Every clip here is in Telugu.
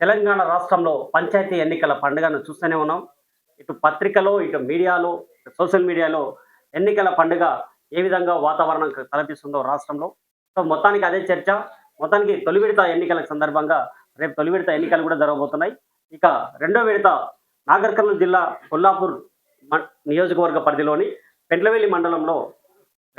తెలంగాణ రాష్ట్రంలో పంచాయతీ ఎన్నికల పండుగను చూస్తూనే ఉన్నాం. ఇటు పత్రికలో ఇటు మీడియాలో సోషల్ మీడియాలో ఎన్నికల పండుగ ఏ విధంగా వాతావరణం తలపిస్తుందో రాష్ట్రంలో. సో మొత్తానికి అదే చర్చ. మొత్తానికి తొలి విడత ఎన్నికల సందర్భంగా రేపు తొలి విడత ఎన్నికలు కూడా జరగబోతున్నాయి. ఇక రెండో విడత నాగర్ కర్నూలు జిల్లా కొల్లాపూర్ మ- నియోజకవర్గ పరిధిలోని పెంట్లవెల్లి మండలంలో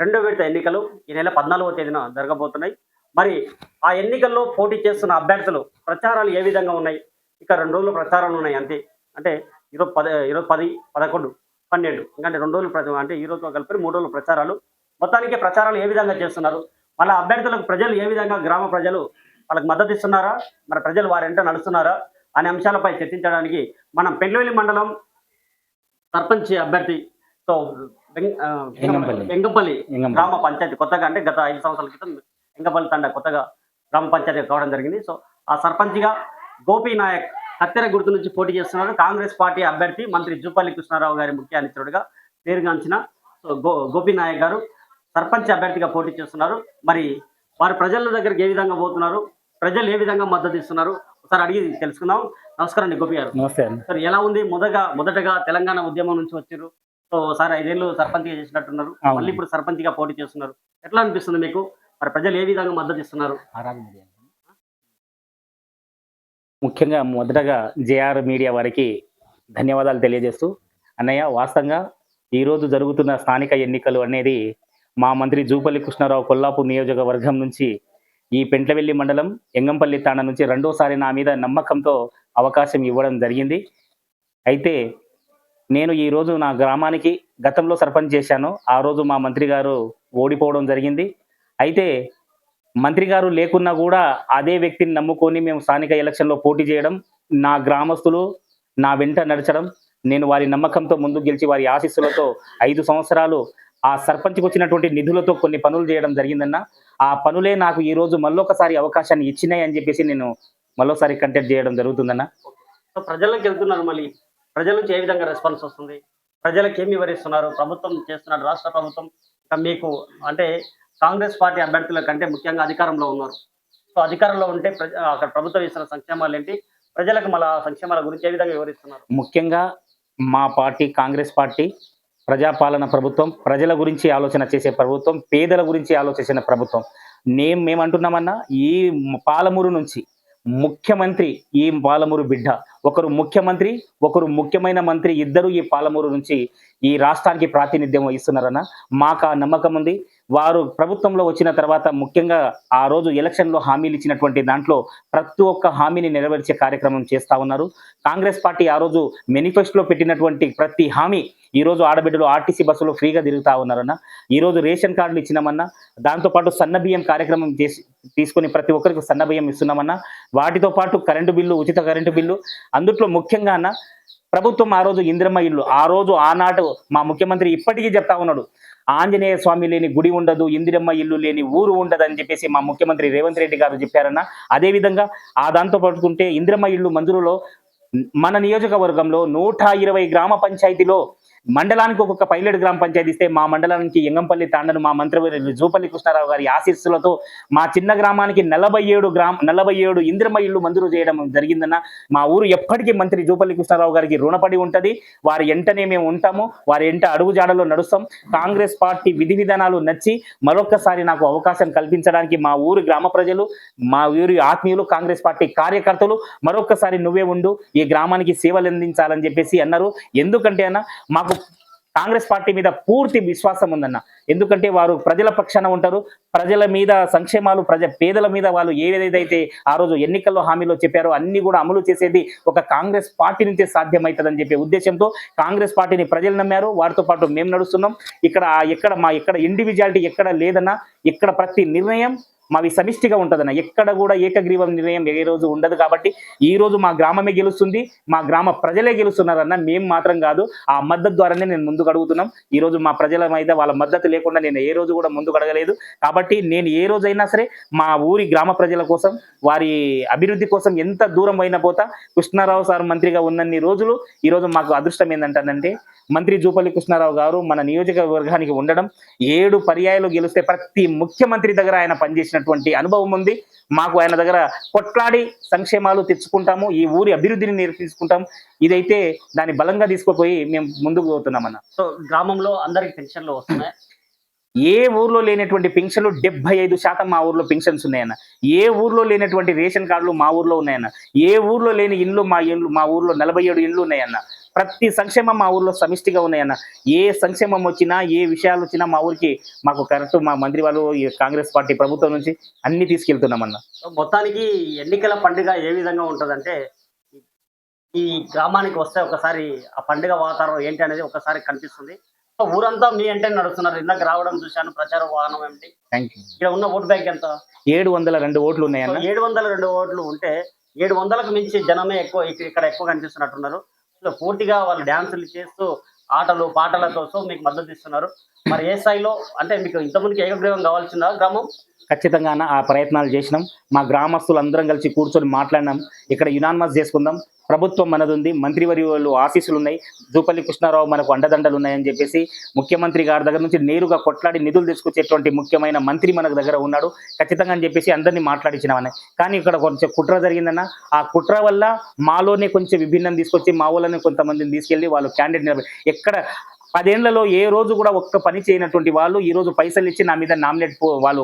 రెండో విడత ఎన్నికలు ఈ నెల పద్నాలుగవ తేదీన జరగబోతున్నాయి. మరి ఆ ఎన్నికల్లో పోటీ చేస్తున్న అభ్యర్థులు ప్రచారాలు ఏ విధంగా ఉన్నాయి? ఇక రెండు రోజులు ప్రచారాలు ఉన్నాయి అంతే. అంటే ఈరోజు పది ఈరోజు పది పదకొండు పన్నెండు. ఇంకా రెండు రోజులు ప్రచ- అంటే ఈ రోజుతో కలిపి మూడు రోజులు ప్రచారాలు. మొత్తానికి ప్రచారాలు ఏ విధంగా చేస్తున్నారు? మళ్ళీ అభ్యర్థులకు ప్రజలు ఏ విధంగా గ్రామ ప్రజలు వాళ్ళకి మద్దతు ఇస్తున్నారా? మరి ప్రజలు వారి వెంట నడుస్తున్నారా? అనే అంశాలపై చర్చించడానికి మనం పెండ్లవెల్లి మండలం సర్పంచ్ అభ్యర్థితో వెంగంపల్లి. గ్రామ పంచాయతీ కొత్తగా అంటే గత ఐదు సంవత్సరాల క్రితం వెంగపల్లి తండ కొత్తగా గ్రామ పంచాయతీ కావడం జరిగింది. సో ఆ సర్పంచ్గా గోపీ నాయక్ కత్తెర గుర్తు నుంచి పోటీ చేస్తున్నారు. కాంగ్రెస్ పార్టీ అభ్యర్థి మంత్రి జూపల్లి కృష్ణారావు గారి ముఖ్య అనుచరుడుగా పేరుగాంచిన సో గో గోపీ నాయక్ గారు సర్పంచ్ అభ్యర్థిగా పోటీ చేస్తున్నారు. మరి వారు ప్రజల దగ్గరికి ఏ విధంగా పోతున్నారు? ప్రజలు ఏ విధంగా మద్దతు ఇస్తున్నారు? ఒకసారి అడిగి తెలుసుకుందాం. నమస్కారం అండి గోపి గారు. నమస్తే సార్ ఎలా ఉంది? మొదటగా మొదటగా తెలంగాణ ఉద్యమం నుంచి వచ్చారు. సో సార్ ఐదేళ్ళు సర్పంచ్గా చేసినట్టున్నారు. మళ్ళీ ఇప్పుడు సర్పంచ్గా పోటీ చేస్తున్నారు. ఎట్లా అనిపిస్తుంది మీకు? మరి ప్రజలు ఏ విధంగా మద్దతు ఇస్తున్నారు? ముఖ్యంగా మొదటగా జేఆర్ మీడియా వారికి ధన్యవాదాలు తెలియజేస్తూ అన్నయ్య వాస్తవంగా ఈరోజు జరుగుతున్న స్థానిక ఎన్నికలు అనేది మా మంత్రి జూపల్లి కృష్ణారావు కొల్లాపూర్ నియోజకవర్గం నుంచి ఈ పెంట్లవెల్లి మండలం ఎంగంపల్లి తాణ నుంచి రెండోసారి నా మీద నమ్మకంతో అవకాశం ఇవ్వడం జరిగింది. అయితే నేను ఈరోజు నా గ్రామానికి గతంలో సర్పంచ్ చేశాను. ఆ రోజు మా మంత్రి గారు ఓడిపోవడం జరిగింది. అయితే మంత్రి గారు లేకున్నా కూడా అదే వ్యక్తిని నమ్ముకొని మేము స్థానిక ఎలక్షన్లో పోటీ చేయడం నా గ్రామస్తులు నా వెంట నడచడం నేను వారి నమ్మకంతో ముందు గెలిచి వారి ఆశీస్సులతో ఐదు సంవత్సరాలు ఆ సర్పంచ్కి వచ్చినటువంటి నిధులతో కొన్ని పనులు చేయడం జరిగిందన్న. ఆ పనులే నాకు ఈరోజు మళ్ళొకసారి అవకాశాన్ని ఇచ్చినాయి అని చెప్పేసి నేను మరోసారి కంటెక్ట్ చేయడం జరుగుతుందన్న. సో ప్రజలకు వెళ్తున్నారు మళ్ళీ. ప్రజల నుంచి ఏ విధంగా రెస్పాన్స్ వస్తుంది? ప్రజలకు ఏమి వివరిస్తున్నారు? ప్రభుత్వం చేస్తున్నారు రాష్ట్ర ప్రభుత్వం మీకు అంటే కాంగ్రెస్ పార్టీ అభ్యర్థుల కంటే ముఖ్యంగా అధికారంలో ఉన్నారు. సో అధికారంలో ఉంటే ప్రజ అక్కడ ప్రభుత్వం ఇస్తున్న సంక్షేమాలు ఏంటి ప్రజలకు మన సంక్షేమాల గురించి ఏ విధంగా వివరిస్తున్నారు? ముఖ్యంగా మా పార్టీ కాంగ్రెస్ పార్టీ ప్రజాపాలన ప్రభుత్వం ప్రజల గురించి ఆలోచన చేసే ప్రభుత్వం పేదల గురించి ఆలోచించిన ప్రభుత్వం. నేను మేమంటున్నామన్నా ఈ పాలమూరు నుంచి ముఖ్యమంత్రి ఈ పాలమూరు బిడ్డ ఒకరు ముఖ్యమంత్రి ఒకరు ముఖ్యమైన మంత్రి ఇద్దరు ఈ పాలమూరు నుంచి ఈ రాష్ట్రానికి ప్రాతినిధ్యం వహిస్తున్నారన్న మాకు ఆ నమ్మకం ఉంది వారు ప్రభుత్వంలో వచ్చిన తర్వాత ముఖ్యంగా ఆ రోజు ఎలక్షన్లో హామీలు ఇచ్చినటువంటి దాంట్లో ప్రతి ఒక్క హామీని నెరవేర్చే కార్యక్రమం చేస్తా ఉన్నారు. కాంగ్రెస్ పార్టీ ఆ రోజు మేనిఫెస్టోలో పెట్టినటువంటి ప్రతి హామీ ఈ రోజు ఆడబిడ్డలు ఆర్టీసీ బస్సులో ఫ్రీగా తిరుగుతా ఉన్నారన్న. ఈ రోజు రేషన్ కార్డులు ఇచ్చినామన్నా. దాంతోపాటు సన్న బియ్యం కార్యక్రమం చేసి తీసుకొని ప్రతి ఒక్కరికి సన్న బియ్యం ఇస్తున్నామన్నా. వాటితో పాటు కరెంటు బిల్లు ఉచిత కరెంటు బిల్లు. అందుట్లో ముఖ్యంగా అన్న ప్రభుత్వం ఆ రోజు ఇంద్రమ్మ ఇల్లు ఆ రోజు ఆనాడు మా ముఖ్యమంత్రి ఇప్పటికీ చెప్తా ఉన్నాడు. ఆంజనేయ స్వామి లేని గుడి ఉండదు ఇందిరమ్మ ఇల్లు లేని ఊరు ఉండదు అని చెప్పేసి మా ముఖ్యమంత్రి రేవంత్ రెడ్డి గారు చెప్పారన్న. అదేవిధంగా ఆ దాంతో పట్టుకుంటే ఇందిరమ్మ ఇల్లు మంజూరులో మన నియోజకవర్గంలో నూట ఇరవై గ్రామ పంచాయతీలో మండలానికి ఒక్కొక్క పైలట్ గ్రామ పంచాయతీ ఇస్తే మా మండలానికి ఎంగంపల్లి తాండను మా మంత్రి జూపల్లి కృష్ణారావు గారి ఆశీస్సులతో మా చిన్న గ్రామానికి నలభై ఏడు గ్రామ నలభై ఏడు ఇంద్రమ్మ ఇల్లు మంజూరు చేయడం జరిగిందన్న మా ఊరు ఎప్పటికీ మంత్రి జూపల్లి కృష్ణారావు గారికి రుణపడి ఉంటది. వారి ఎంటనే మేము ఉంటాము. వారి ఎంట అడుగుజాడలో నడుస్తాం. కాంగ్రెస్ పార్టీ విధి విధానాలు నచ్చి మరొక్కసారి నాకు అవకాశం కల్పించడానికి మా ఊరు గ్రామ ప్రజలు మా ఊరి ఆత్మీయులు కాంగ్రెస్ పార్టీ కార్యకర్తలు మరొక్కసారి నువ్వే ఉండు. ఈ గ్రామానికి సేవలు అందించాలని చెప్పేసి అన్నారు. ఎందుకంటే అన్న మాకు కాంగ్రెస్ పార్టీ మీద పూర్తి విశ్వాసం ఉందన్న. ఎందుకంటే వారు ప్రజల పక్షాన ఉంటారు. ప్రజల మీద సంక్షేమాలు ప్రజ పేదల మీద వాళ్ళు ఏదైతే ఆ రోజు ఎన్నికల్లో హామీలో చెప్పారో అన్ని కూడా అమలు చేసేది ఒక కాంగ్రెస్ పార్టీ నుంచే సాధ్యమవుతుందని చెప్పే ఉద్దేశంతో కాంగ్రెస్ పార్టీని ప్రజలు నమ్మారు. వారితో పాటు మేము నడుస్తున్నాం. ఇక్కడ ఎక్కడ మా ఎక్కడ ఇండివిజువాలిటీ ఎక్కడ లేదన్నా ఇక్కడ ప్రతి నిర్ణయం మావి సమిష్టిగా ఉంటుందన్న. ఎక్కడ కూడా ఏకగ్రీవం నిర్ణయం ఏ రోజు ఉండదు కాబట్టి ఈ రోజు మా గ్రామమే గెలుస్తుంది మా గ్రామ ప్రజలే గెలుస్తున్నారన్న మేము మాత్రం కాదు. ఆ మద్దతు ద్వారానే నేను ముందుకు అడుగుతున్నాం. ఈ రోజు మా ప్రజల మీద వాళ్ళ మద్దతు లేకుండా నేను ఏ రోజు కూడా ముందుకు అడగలేదు. కాబట్టి నేను ఏ రోజైనా సరే మా ఊరి గ్రామ ప్రజల కోసం వారి అభివృద్ధి కోసం ఎంత దూరం అయినా పోతా కృష్ణారావు సార్ మంత్రిగా ఉన్నన్ని రోజులు ఈ రోజు మాకు అదృష్టం ఏంటంటే మంత్రి జూపల్లి కృష్ణారావు గారు మన నియోజకవర్గానికి ఉండడం ఏడు పర్యాయాలు గెలిస్తే ప్రతి ముఖ్యమంత్రి దగ్గర ఆయన పనిచేసిన చేసినటువంటి అనుభవం ఉంది. మాకు ఆయన దగ్గర కొట్లాడి సంక్షేమాలు తెచ్చుకుంటాము. ఈ ఊరి అభివృద్ధిని తీసుకుంటాం ఇదైతే దాన్ని బలంగా తీసుకుపోయి మేము ముందుకు పోతున్నామన్న. సో గ్రామంలో అందరికి పెన్షన్లు వస్తున్నాయి? ఏ ఊర్లో లేనటువంటి పెన్షన్లు డెబ్బై ఐదు శాతం మా ఊర్లో పెన్షన్స్ ఉన్నాయన్న. ఏ ఊర్లో లేనటువంటి రేషన్ కార్డులు మా ఊర్లో ఉన్నాయన్న. ఏ ఊర్లో లేని ఇండ్లు మా ఇండ్లు మా ఊర్లో నలభై ఏడు ఇండ్లు ఉన్నాయన్న. ప్రతి సంక్షేమం మా ఊర్లో సమిష్టిగా ఉన్నాయన్న. ఏ సంక్షేమం వచ్చినా ఏ విషయాలు వచ్చినా మా ఊరికి మాకు కరెక్ట్ మా మంత్రి వాళ్ళు ఈ కాంగ్రెస్ పార్టీ ప్రభుత్వం నుంచి అన్ని తీసుకెళ్తున్నామన్న. మొత్తానికి ఎన్నికల పండుగ ఏ విధంగా ఉంటుందంటే ఈ గ్రామానికి వస్తే ఒకసారి ఆ పండుగ వాతావరణం ఏంటి అనేది ఒకసారి కనిపిస్తుంది. ఊరంతా మీ అంటే నడుస్తున్నారు. ఇందాక రావడం చూశాను ప్రచార వాహనం ఏమిటి? ఇక్కడ ఉన్న ఓటు బ్యాంక్ ఎంత? ఏడు వందల రెండు ఓట్లు ఉన్నాయన్న. ఏడు వందల రెండు ఓట్లు ఉంటే ఏడు వందలకు మించి జనమే ఎక్కువ ఇక్క- ఇక్కడ ఎక్కువ కనిపిస్తున్నట్టున్నారు. సో పూర్తిగా వాళ్ళు డ్యాన్సులు చేస్తూ ఆటలు పాటలతో సో మీకు మద్దతు ఇస్తున్నారు. మరి ఏ స్థాయిలో అంటే మీకు ఇంతకుముందుకు ఏకగ్రీవం కావాల్సిందా గ్రామం? ఖచ్చితంగా ఆ ప్రయత్నాలు చేసినాం. మా గ్రామస్తులు అందరం కలిసి కూర్చొని మాట్లాడినాం. ఇక్కడ యునాన్మస్ చేసుకుందాం. ప్రభుత్వం మనది ఉంది వాళ్ళు ఆఫీసులు ఉన్నాయి జూపల్లి కృష్ణారావు మనకు అండదండలు ఉన్నాయని చెప్పేసి ముఖ్యమంత్రి గారి దగ్గర నుంచి నేరుగా కొట్లాడి నిధులు తీసుకొచ్చేటువంటి ముఖ్యమైన మంత్రి మనకు దగ్గర ఉన్నాడు. ఖచ్చితంగా అని చెప్పేసి అందరినీ మాట్లాడించినామని కానీ ఇక్కడ కొంచెం కుట్ర జరిగిందన్న. ఆ కుట్ర వల్ల మాలోనే కొంచెం విభిన్నం తీసుకొచ్చి మా ఊళ్ళని కొంతమందిని తీసుకెళ్ళి వాళ్ళు క్యాండిడేట్ ఎక్కడ పదేళ్ళలో ఏ రోజు కూడా ఒక్క పని చేయనటువంటి వాళ్ళు ఈ రోజు పైసలు ఇచ్చి నా మీద నామినేట్ వాళ్ళు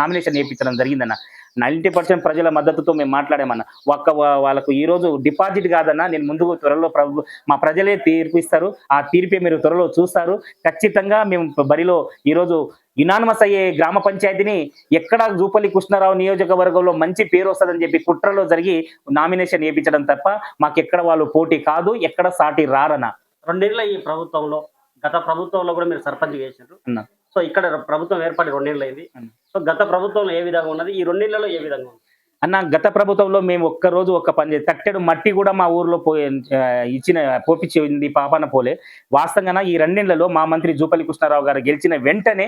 నామినేషన్ వేయించడం జరిగిందన్న. నైంటీ పర్సెంట్ ప్రజల మద్దతుతో మేము మాట్లాడామన్న. ఒక్క వాళ్ళకు ఈ రోజు డిపాజిట్ కాదన్న. నేను ముందుకు త్వరలో ప్రభు మా ప్రజలే తీర్పు ఇస్తారు ఆ తీర్పే మీరు త్వరలో చూస్తారు. ఖచ్చితంగా మేము బరిలో ఈరోజు యునానిమస్ అయ్యే గ్రామ పంచాయతీని ఎక్కడ జూపల్లి కృష్ణారావు నియోజకవర్గంలో మంచి పేరు వస్తుందని చెప్పి కుట్రలో జరిగి నామినేషన్ వేయించడం తప్ప మాకెక్కడ వాళ్ళు పోటీ కాదు ఎక్కడ సాటి రారన్న. రెండేళ్ళ ఈ ప్రభుత్వంలో గత ప్రభుత్వంలో కూడా మీరు సర్పంచ్ చేసినారు అన్న. సో ఇక్కడ ప్రభుత్వం ఏర్పడి రెండేళ్ళు అయింది. సో గత ప్రభుత్వంలో ఏ విధంగా ఉన్నది? ఈ రెండేళ్ళలో ఏ విధంగా ఉంది? అన్న గత ప్రభుత్వంలో మేము ఒక్క రోజు ఒక్క పని చేసి తట్టెడు మట్టి కూడా మా ఊర్లో పోయి ఆ, ఇచ్చిన పోపించింది పాపన పోలే. వాస్తవంగా ఈ రెండేళ్ళలో మా మంత్రి జూపల్లి కృష్ణారావు గారు గెలిచిన వెంటనే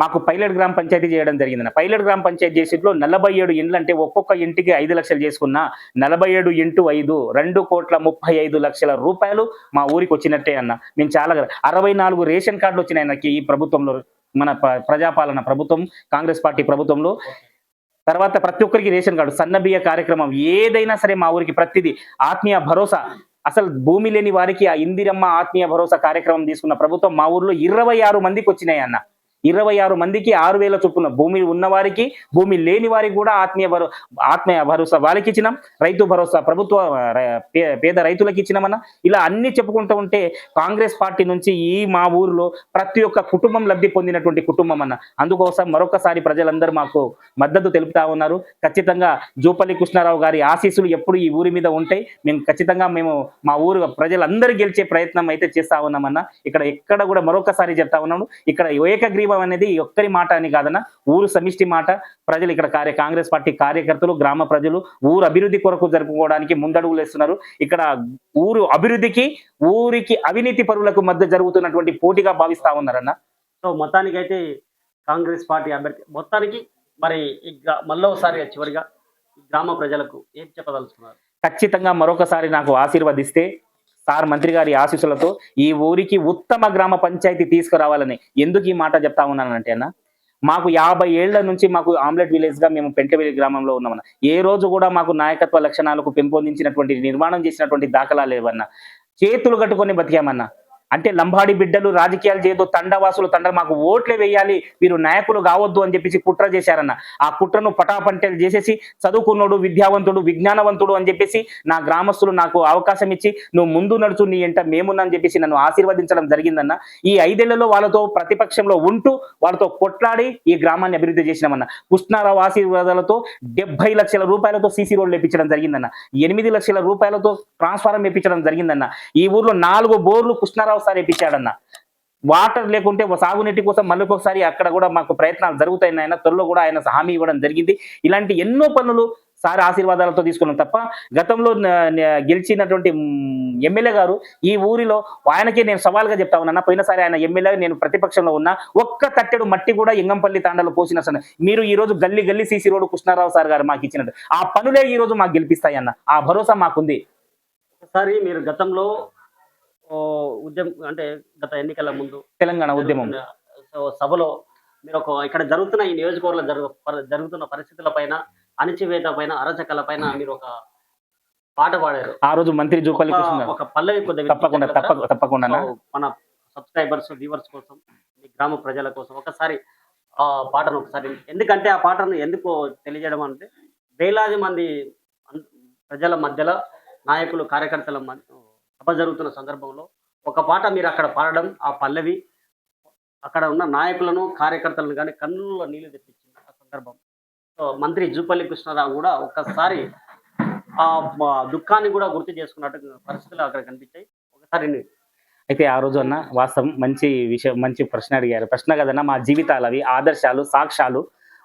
మాకు పైలట్ గ్రామ పంచాయతీ చేయడం జరిగిందన్న. పైలట్ గ్రామ పంచాయతీ చేసేట్లో నలభై ఏడు ఇండ్లు అంటే ఒక్కొక్క ఇంటికి ఐదు లక్షలు చేసుకున్నా నలభై ఏడు ఇంటూ ఐదు రెండు కోట్ల ముప్పై ఐదు లక్షల రూపాయలు మా ఊరికి వచ్చినట్టే అన్న. మేము చాలా అరవై నాలుగు రేషన్ కార్డులు వచ్చినాయి నాకు ఈ ప్రభుత్వంలో మన ప్రజాపాలన ప్రభుత్వం కాంగ్రెస్ పార్టీ ప్రభుత్వంలో. తర్వాత ప్రతి ఒక్కరికి రేషన్ కార్డు సన్నబియ్య కార్యక్రమం ఏదైనా సరే మా ఊరికి ప్రతిదీ ఆత్మీయ భరోసా. అసలు భూమి లేని వారికి ఆ ఇందిరమ్మ ఆత్మీయ భరోసా కార్యక్రమం తీసుకున్న ప్రభుత్వం మా ఊర్లో ఇరవై ఆరు మందికి వచ్చినాయి అన్న. ఇరవై ఆరు మందికి ఆరు వేల చొప్పున భూమి ఉన్న వారికి భూమి లేని వారికి కూడా ఆత్మీయ భరో ఆత్మీయ భరోసా వాళ్ళకి ఇచ్చినాం రైతు భరోసా ప్రభుత్వ పే- పేద రైతులకు ఇచ్చినామన్న ఇలా అన్ని చెప్పుకుంటూ ఉంటే కాంగ్రెస్ పార్టీ నుంచి ఈ మా ఊర్లో ప్రతి ఒక్క కుటుంబం లబ్ధి పొందినటువంటి కుటుంబం అన్న అందుకోసం మరొకసారి ప్రజలందరూ మాకు మద్దతు తెలుపుతా ఉన్నారు. ఖచ్చితంగా జూపల్లి కృష్ణారావు గారి ఆశీస్సులు ఎప్పుడు ఈ ఊరి మీద ఉంటాయి. మేము ఖచ్చితంగా మేము మా ఊరు ప్రజలందరూ గెలిచే ప్రయత్నం అయితే చేస్తా ఉన్నామన్న. ఇక్కడ ఎక్కడ కూడా మరొకసారి చెప్తా ఉన్నాము ఇక్కడ ఏకగ్రీవం అనేది ఒక్కరి మాట అని కాదన్న ఊరు సమిష్టి మాట. ప్రజలు ఇక్కడ కార్య కాంగ్రెస్ పార్టీ కార్యకర్తలు గ్రామ ప్రజలు ఊరు అభివృద్ధి కొరకు జరుపుకోవడానికి ముందడుగులు వేస్తున్నారు. ఇక్కడ ఊరు అభివృద్ధికి ఊరికి అవినీతి పరులకు మధ్య జరుగుతున్నటువంటి పోటీగా భావిస్తా ఉన్నారన్న. సో మొత్తానికి అయితే కాంగ్రెస్ పార్టీ అభ్యర్థి మొత్తానికి మరి మళ్ళీ ఒకసారి చివరిగా గ్రామ ప్రజలకు ఏం చెప్పదలుచుకున్నారు? ఖచ్చితంగా మరొకసారి నాకు ఆశీర్వదిస్తే సార్ మంత్రి గారి ఆశీస్సులతో ఈ ఊరికి ఉత్తమ గ్రామ పంచాయతీ తీసుకురావాలని ఎందుకు ఈ మాట చెప్తా ఉన్నానంటే అన్న మాకు యాభై ఏళ్ళ నుంచి మాకు ఆమ్లెట్ విలేజ్గా మేము పెంటవేలి గ్రామంలో ఉన్నామన్న. ఏ రోజు కూడా మాకు నాయకత్వ లక్షణాలకు పెంపొందించినటువంటి నిర్మాణం చేసినటువంటి దాఖలా లేవన్న. చేతులు కట్టుకొని బతికామన్నా. అంటే లంబాడి బిడ్డలు రాజకీయాలు చేయదు తండవాసులు తండ మాకు ఓట్లే వేయాలి వీరు నాయకులు కావద్దు అని చెప్పేసి కుట్ర చేశారన్న. ఆ కుట్రను పటాపంటలు చేసేసి చదువుకున్నోడు విద్యావంతుడు విజ్ఞానవంతుడు అని చెప్పేసి నా గ్రామస్తులు నాకు అవకాశం ఇచ్చి నువ్వు ముందు నడుచు నీ ఎంట మేమున్నా చెప్పేసి నన్ను ఆశీర్వదించడం జరిగిందన్న. ఈ ఐదేళ్ళలో వాళ్ళతో ప్రతిపక్షంలో ఉంటూ వాళ్ళతో కొట్లాడి ఈ గ్రామాన్ని అభివృద్ధి చేసినామన్న. కృష్ణారావు ఆశీర్వాదాలతో డెబ్బై లక్షల రూపాయలతో సీసీ రోడ్లు వేయించడం జరిగిందన్న. ఎనిమిది లక్షల రూపాయలతో ట్రాన్స్ఫారం వేయించడం జరిగిందన్న. ఈ ఊర్లో నాలుగు బోర్లు కృష్ణారావు ఒకసారి ఇప్పించాడన్న. వాటర్ లేకుంటే సాగునీటి కోసం మళ్ళీ ఒకసారి అక్కడ కూడా మాకు ప్రయత్నాలు జరుగుతాయి ఆయన త్వరలో కూడా ఆయన హామీ ఇవ్వడం జరిగింది. ఇలాంటి ఎన్నో పనులు సార్ ఆశీర్వాదాలతో తీసుకున్నాం తప్ప గతంలో గెలిచినటువంటి ఎమ్మెల్యే గారు ఈ ఊరిలో ఆయనకే నేను సవాల్గా చెప్తా ఉన్నా పోయినసారి ఆయన ఎమ్మెల్యే నేను ప్రతిపక్షంలో ఉన్నా ఒక్క తట్టెడు మట్టి కూడా ఎంగంపల్లి తాండాలో పోసిన సన్న మీరు ఈ రోజు గల్లి గల్లి సీసీ రోడ్డు కృష్ణారావు సార్ గారు మాకు ఇచ్చినట్టు. ఆ పనులే ఈ రోజు మాకు గెలిపిస్తాయి అన్న ఆ భరోసా మాకుంది. ఒకసారి మీరు గతంలో ఉద్యమం అంటే గత ఎన్నికల ముందు తెలంగాణ ఉద్యమం. సో సభలో మీరు ఒక ఇక్కడ జరుగుతున్న ఈ నియోజకవర్గంలో జరుగు జరుగుతున్న పరిస్థితుల పైన అణచివేత పైన అరచకల పైన మీరు ఒక పాట పాడారు. ఆ రోజు మంత్రి జూపల్లి ఒక- పల్లవి కొద్దిగా తప్పకుండా తప్పకుండా మన సబ్స్క్రైబర్స్ వ్యూవర్స్ కోసం మీ గ్రామ ప్రజల కోసం ఒకసారి ఆ పాటను ఒకసారి ఎందుకంటే ఆ పాటను ఎందుకు తెలియజేయడం అంటే వేలాది మంది ప్రజల మధ్యలో నాయకులు కార్యకర్తల మధ్య సభ జరుగుతున్న సందర్భంలో ఒక పాట మీరు అక్కడ పాడడం ఆ పల్లవి అక్కడ ఉన్న నాయకులను కార్యకర్తలను కానీ కన్నుల్లో నీళ్ళు తెప్పించింది ఆ సందర్భం. సో మంత్రి జూపల్లి కృష్ణారావు కూడా ఒక్కసారి ఆ దుఃఖాన్ని కూడా గుర్తు చేసుకున్నట్టు పరిస్థితులు అక్కడ కనిపించాయి. ఒకసారి అయితే ఆ రోజు అన్న వాస్తవం మంచి విషయం మంచి ప్రశ్న అడిగారు. ప్రశ్న కదన్నా మా జీవితాలు అవి ఆదర్శాలు సాక్ష్యాలు.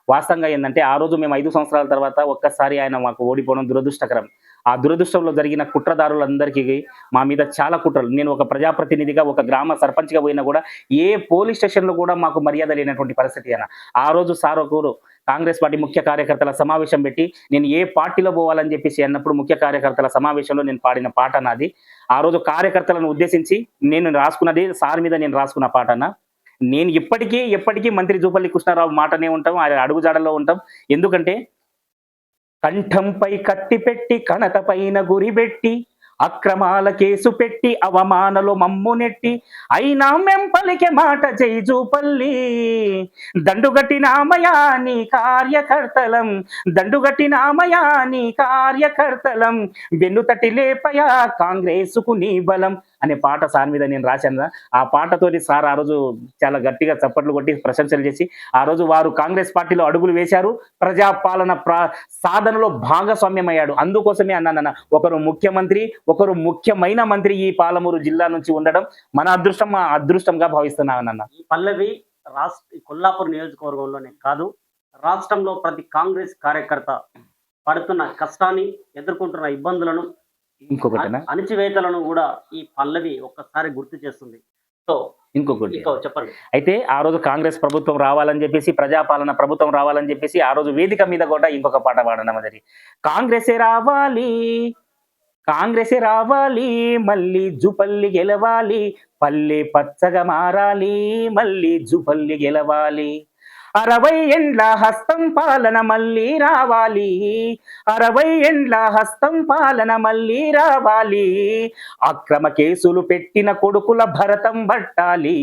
వాస్తవంగా ఏంటంటే ఆ రోజు మేము ఐదు సంవత్సరాల తర్వాత ఒక్కసారి ఆయన మాకు ఓడిపోవడం దురదృష్టకరం. ఆ దురదృష్టంలో జరిగిన కుట్రదారులందరికీ మా మీద చాలా కుట్రలు. నేను ఒక ప్రజాప్రతినిధిగా ఒక గ్రామ సర్పంచ్గా పోయినా కూడా ఏ పోలీస్ స్టేషన్లో కూడా మాకు మర్యాద లేనటువంటి పరిస్థితి అయినా ఆ రోజు సార్ ఒకరు కాంగ్రెస్ పార్టీ ముఖ్య కార్యకర్తల సమావేశం పెట్టి నేను ఏ పార్టీలో పోవాలని చెప్పేసి అన్నప్పుడు ముఖ్య కార్యకర్తల సమావేశంలో నేను పాడిన పాట నాది ఆ రోజు కార్యకర్తలను ఉద్దేశించి నేను రాసుకున్నది సార్ మీద నేను రాసుకున్న పాటన నేను ఇప్పటికీ ఎప్పటికీ మంత్రి జూపల్లి కృష్ణారావు మాటనే ఉంటాం ఆయన అడుగుజాడల్లో ఉంటాం. ఎందుకంటే కంఠంపై కత్తి పెట్టి కణత పైన అక్రమాల కేసు పెట్టి అవమానలు మమ్ము నెట్టి అయినా మెంపలికే మాట జై జూపల్లి నీ కార్యకర్తలం దండుగట్టి నీ కార్యకర్తలం. వెన్నుతటి లేపయా కాంగ్రెసుకు నీ బలం అనే పాట సార్ మీద నేను రాశాను ఆ పాటతోటి సార్ ఆ రోజు చాలా గట్టిగా చప్పట్లు కొట్టి ప్రశంసలు చేసి ఆ రోజు వారు కాంగ్రెస్ పార్టీలో అడుగులు వేశారు. ప్రజాపాలన ప్రా సాధనలో భాగస్వామ్యం అయ్యాడు అందుకోసమే అన్నానన్న ఒకరు ముఖ్యమంత్రి ఒకరు ముఖ్యమైన మంత్రి ఈ పాలమూరు జిల్లా నుంచి ఉండడం మన అదృష్టం మా అదృష్టంగా భావిస్తున్నానన్న ఈ పల్లవి రాష్ట్ర కొల్లాపూర్ నియోజకవర్గంలోనే కాదు రాష్ట్రంలో ప్రతి కాంగ్రెస్ కార్యకర్త పడుతున్న కష్టాన్ని ఎదుర్కొంటున్న ఇబ్బందులను ఇంకొకటినా? అణ- అణచివేతలను కూడా ఈ పల్లవి ఒక్కసారి గుర్తు చేస్తుంది. సో ఇంకొకటి. ఇంకో చెప్పండి. అయితే ఆ రోజు కాంగ్రెస్ ప్రభుత్వం రావాలని చెప్పేసి ప్రజాపాలన ప్రభుత్వం రావాలని చెప్పేసి ఆ రోజు వేదిక మీద కూడా ఇంకొక పాట పాడడం అది కాంగ్రెసే రావాలి కాంగ్రెసే రావాలి మళ్ళీ జుపల్లి గెలవాలి పల్లె పచ్చగా మారాలి మళ్ళీ జుపల్లి గెలవాలి. అరవై ఎండ్ల హస్తం పాలన మళ్ళీ రావాలి. అరవై ఎండ్ల హస్తం పాలన మళ్ళీ రావాలి. అక్రమ కేసులు పెట్టిన కొడుకుల భరతం పట్టాలి.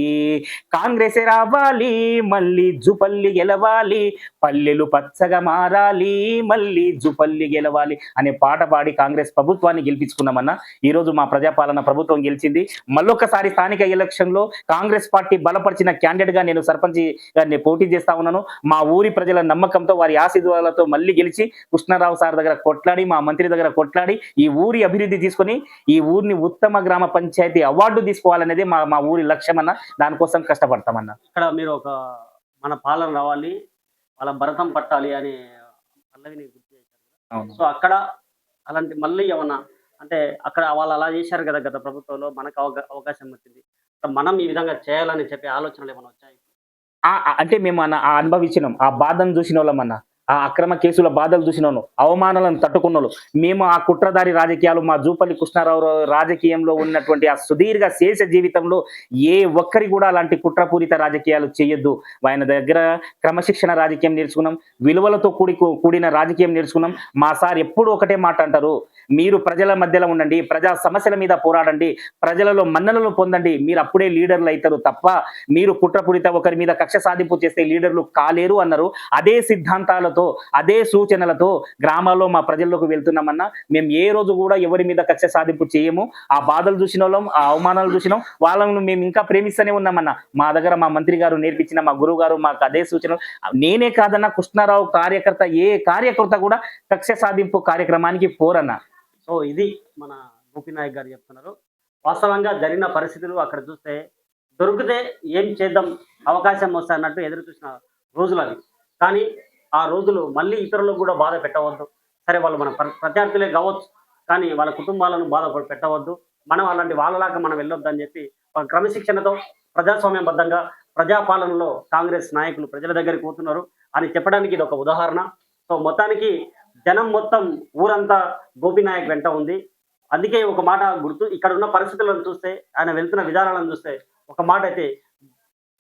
కాంగ్రెస్ రావాలి మళ్ళీ జుపల్లి గెలవాలి. పల్లెలు పచ్చగా మారాలి మళ్ళీ జుపల్లి గెలవాలి అనే పాట పాడి కాంగ్రెస్ ప్రభుత్వాన్ని గెలిపించుకున్నామన్నా. ఈ రోజు మా ప్రజాపాలన ప్రభుత్వం గెలిచింది. మళ్ళొకసారి స్థానిక ఎలక్షన్లో కాంగ్రెస్ పార్టీ బలపరిచిన క్యాండిడేట్గా నేను సర్పంచ్ గారిని పోటీ చేస్తా ఉన్నాను. మా ఊరి ప్రజల నమ్మకంతో వారి ఆశీర్వాదాలతో మళ్ళీ గెలిచి కృష్ణారావు సార్ దగ్గర కొట్లాడి మా మంత్రి దగ్గర కొట్లాడి ఈ ఊరి అభివృద్ధి తీసుకొని ఈ ఊరిని ఉత్తమ గ్రామ పంచాయతీ అవార్డు తీసుకోవాలనేది మా మా ఊరి లక్ష్యం అన్న. దానికోసం కష్టపడతామన్న ఇక్కడ మీరు ఒక మన పాలన రావాలి వాళ్ళ భరతం పట్టాలి అనే పల్లవిని గుర్తు చేశారు సో అక్కడ అలాంటి మళ్ళీ ఏమన్నా అంటే అక్కడ వాళ్ళు అలా చేశారు కదా గత ప్రభుత్వంలో మనకు అవకాశం వచ్చింది. మనం ఈ విధంగా చేయాలని చెప్పి ఆలోచనలు ఏమైనా వచ్చాయి అంటే మేము అన్న ఆ అనుభవించినాం. ఆ బాధను చూసిన వాళ్ళం అన్న. ఆ అక్రమ కేసుల బాధలు చూసినాను అవమానాలను తట్టుకున్నాను మేము ఆ కుట్రదారి రాజకీయాలు మా జూపల్లి కృష్ణారావు రాజకీయంలో ఉన్నటువంటి ఆ సుదీర్ఘ శేష జీవితంలో ఏ ఒక్కరి కూడా అలాంటి కుట్రపూరిత రాజకీయాలు చేయొద్దు. ఆయన దగ్గర క్రమశిక్షణ రాజకీయం నేర్చుకున్నాం. విలువలతో కూడి కూడిన రాజకీయం నేర్చుకున్నాం. మా సార్ ఎప్పుడు ఒకటే మాట అంటారు. మీరు ప్రజల మధ్యలో ఉండండి ప్రజా సమస్యల మీద పోరాడండి ప్రజలలో మన్ననలు పొందండి. మీరు అప్పుడే లీడర్లు అవుతారు తప్ప మీరు కుట్రపూరిత ఒకరి మీద కక్ష సాధింపు చేస్తే లీడర్లు కాలేరు అన్నారు. అదే సిద్ధాంతాలతో అదే సూచనలతో గ్రామాల్లో మా ప్రజల్లోకి వెళ్తున్నామన్నా మేము ఏ రోజు కూడా ఎవరి మీద కక్ష సాధింపు చేయము. ఆ బాధలు చూసిన వాళ్ళం ఆ అవమానాలు చూసినాం వాళ్ళను మేము ఇంకా ప్రేమిస్తూనే ఉన్నామన్నా. మా దగ్గర మా మంత్రి గారు నేర్పించిన మా గురువు గారు మాకు అదే సూచన నేనే కాదన్నా కృష్ణారావు కార్యకర్త ఏ కార్యకర్త కూడా కక్ష సాధింపు కార్యక్రమానికి పోరన్నా. సో ఇది మన గోపినాయక్ గారు చెప్తున్నారు. వాస్తవంగా జరిగిన పరిస్థితులు అక్కడ చూస్తే దొరికితే ఏం చేద్దాం? అవకాశం వస్తే అన్నట్టు ఎదురు చూసిన రోజులు అవి. కానీ ఆ రోజులు మళ్ళీ ఇతరులకు కూడా బాధ పెట్టవద్దు. సరే వాళ్ళు మన ప్రత్యర్థులే కావచ్చు. కానీ వాళ్ళ కుటుంబాలను బాధ పెట్టవద్దు. మనం అలాంటి వాళ్ళలాగా మనం వెళ్ళొద్దు అని చెప్పి క్రమశిక్షణతో ప్రజాస్వామ్యబద్ధంగా ప్రజాపాలనలో కాంగ్రెస్ నాయకులు ప్రజల దగ్గరికి పోతున్నారు. అని చెప్పడానికి ఇది ఒక ఉదాహరణ. సో మొత్తానికి జనం మొత్తం ఊరంతా గోపినాయక్ వెంట ఉంది. అందుకే ఒక మాట గుర్తు ఇక్కడ ఉన్న పరిస్థితులను చూస్తే ఆయన వెళ్తున్న విధానాలను చూస్తే ఒక మాట అయితే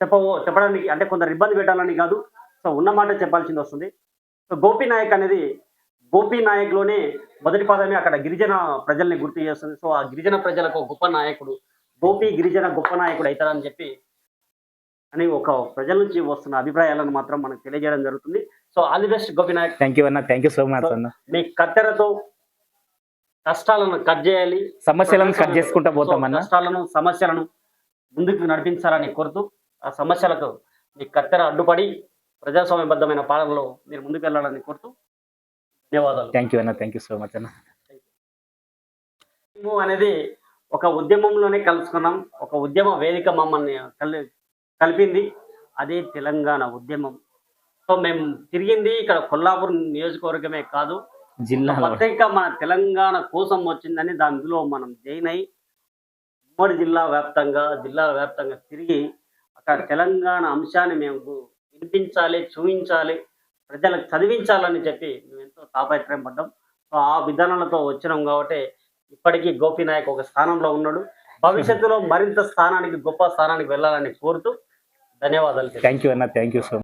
చెప్పవో చెప్పడానికి అంటే కొందరు ఇబ్బంది పెట్టాలని కాదు. సో ఉన్న మాట చెప్పాల్సింది వస్తుంది. సో గోపినాయక్ అనేది గోపినాయక్లోనే మొదటి పాదమే అక్కడ గిరిజన ప్రజల్ని గుర్తు చేస్తుంది. సో ఆ గిరిజన ప్రజలకు గొప్ప నాయకుడు గోపి గిరిజన గొప్ప నాయకుడు అవుతారని చెప్పి అని ఒక ప్రజల నుంచి వస్తున్న అభిప్రాయాలను మాత్రం మనకు తెలియజేయడం జరుగుతుంది. So all the best Gopi Naik thank you అన్న థ్యాంక్ యూ సో మచ్ అన్న మీ కత్తెరతో కష్టాలను కట్ చేయాలి. సమస్యలను కట్ చేసుకుంటా పోతామన్న సో కష్టాలను సమస్యలను ముందుకు నడిపించాలని కోరుతూ ఆ సమస్యలకు మీ కత్తెర అడ్డుపడి ప్రజాస్వామ్యబద్ధమైన పాలనలో మీరు ముందుకు వెళ్ళాలని కోరుతూ ధన్యవాదాలు. థ్యాంక్ యూ అన్న థ్యాంక్ యూ సో మచ్ అన్న అనేది ఒక ఉద్యమంలోనే కలుసుకున్నాం. ఒక ఉద్యమ వేదిక మమ్మల్ని కలి కలిపింది. అదే తెలంగాణ ఉద్యమం. సో మేము తిరిగింది ఇక్కడ కొల్లాపూర్ నియోజకవర్గమే కాదు. జిల్లాలో పత్రిక మన తెలంగాణ కోసం వచ్చిందని దానిలో మనం జైన్ అయి ఉమ్మడి జిల్లా వ్యాప్తంగా జిల్లా వ్యాప్తంగా తిరిగి అక్కడ తెలంగాణ అంశాన్ని మేము వినిపించాలి చూపించాలి ప్రజలకు చదివించాలని చెప్పి మేము ఎంతో తాపత్రయం పడ్డాం. సో ఆ విధానాలతో వచ్చినాం కాబట్టి ఇప్పటికీ గోపీనాయక్ ఒక స్థానంలో ఉన్నాడు. భవిష్యత్తులో మరింత స్థానానికి గొప్ప స్థానానికి వెళ్ళాలని కోరుతూ ధన్యవాదాలు థ్యాంక్ యూ అన్న థ్యాంక్ యూ సో